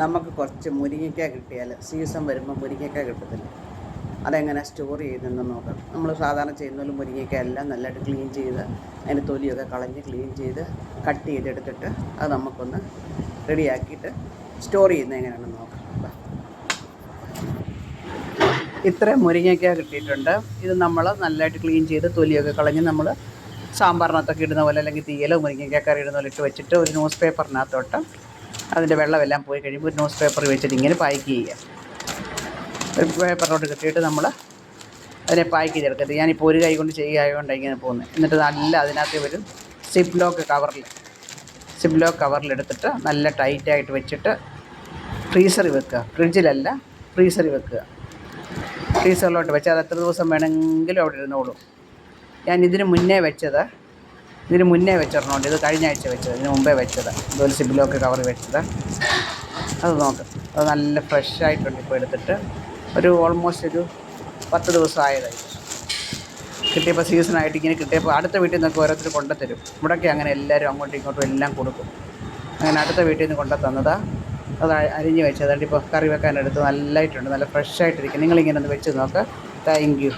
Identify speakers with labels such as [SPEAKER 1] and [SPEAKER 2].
[SPEAKER 1] നമുക്ക് കുറച്ച് മുരിങ്ങയ്ക്ക കിട്ടിയാൽ സീസൺ വരുമ്പോൾ മുരിങ്ങയ്ക്ക കിട്ടത്തില്ല. അതെങ്ങനെ സ്റ്റോർ ചെയ്യുന്നതെന്ന് നോക്കാം. നമ്മൾ സാധാരണ ചെയ്യുന്ന പോലെ മുരിങ്ങയ്ക്ക എല്ലാം നല്ലതായിട്ട് ക്ലീൻ ചെയ്ത് അതിന്റെ തൊലിയൊക്കെ കളഞ്ഞ് ക്ലീൻ ചെയ്ത് കട്ട് ചെയ്തെടുത്തിട്ട് അത് നമുക്കൊന്ന് റെഡിയാക്കിയിട്ട് സ്റ്റോർ ചെയ്യുന്നത് എങ്ങനെയാണെന്ന് നോക്കാം. ഇത്രയും മുരിങ്ങയ്ക്ക കിട്ടിയിട്ടുണ്ട്. ഇത് നമ്മൾ നല്ലതായിട്ട് ക്ലീൻ ചെയ്ത് തൊലിയൊക്കെ കളഞ്ഞ് നമ്മൾ സാമ്പാറിനകത്തൊക്കെ ഇടുന്ന പോലെ അല്ലെങ്കിൽ തീയലോ മുരിങ്ങയ്ക്ക കറി ഇടുന്ന പോലെ ഇട്ട് വെച്ചിട്ട് ഒരു ന്യൂസ് പേപ്പറിനകത്തോട്ട് അതിന്റെ വെള്ളമെല്ലാം പോയി കഴിയുമ്പോൾ ഒരു ന്യൂസ് പേപ്പർ വെച്ചിട്ട് ഇങ്ങനെ പായ്ക്ക് ചെയ്യുക ഒരു പേപ്പറിലോട്ട് കിട്ടിയിട്ട് നമ്മൾ അതിനെ പാക്ക് ചെയ്തെടുക്കരുത്. ഞാനിപ്പോൾ ഒരു കൈ കൊണ്ട് ചെയ്യുകയായതുകൊണ്ട് ഇങ്ങനെ പോകുന്നത്. എന്നിട്ട് നല്ല അതിനകത്ത് ഒരു സിപ്പ് ലോക്ക് കവറിൽ സിപ്പ് ലോക്ക് കവറിലെടുത്തിട്ട് നല്ല ടൈറ്റായിട്ട് വെച്ചിട്ട് ഫ്രീസറിൽ വെക്കുക. ഫ്രിഡ്ജിലല്ല ഫ്രീസറിൽ വെക്കുക. ഫ്രീസറിലോട്ട് വെച്ചാൽ അത് എത്ര ദിവസം വേണമെങ്കിലും അവിടെ ഇരുന്നോളൂ. ഞാൻ ഇതിന് മുന്നേ വെച്ചത് ഇതിന് മുന്നേ വെച്ചിടണമുണ്ട് ഇത് കഴിഞ്ഞ ആഴ്ച വെച്ചത്. ഇതിന് മുമ്പേ വെച്ചത്. ഇതുപോലെ സിബിലൊക്കെ കവർ വെച്ചത്. അത് നോക്ക്. അത് നല്ല ഫ്രഷ് ആയിട്ടുണ്ട് ഇപ്പോൾ എടുത്തിട്ട്. ഒരു ഓൾമോസ്റ്റ് ഒരു പത്ത് ദിവസമായതായി. കിട്ടിയപ്പോൾ സീസണായിട്ട് ഇങ്ങനെ കിട്ടിയപ്പോൾ അടുത്ത വീട്ടിൽ നിന്നൊക്കെ ഓരോരുത്തർ കൊണ്ടുത്തരും ഇവിടെയൊക്കെ അങ്ങനെ എല്ലാവരും അങ്ങോട്ടും ഇങ്ങോട്ടും എല്ലാം കൊടുക്കും. അങ്ങനെ അടുത്ത വീട്ടിൽ നിന്ന് കൊണ്ടു തന്നതാ അത് അരിഞ്ഞ് വെച്ചത്. അതുകൊണ്ട് ഇപ്പോൾ കറി വെക്കാനെടുത്ത് നല്ലതായിട്ടുണ്ട് നല്ല ഫ്രഷ് ആയിട്ടിരിക്കും നിങ്ങളിങ്ങനെ ഒന്ന് വെച്ച് നോക്ക്. Thank you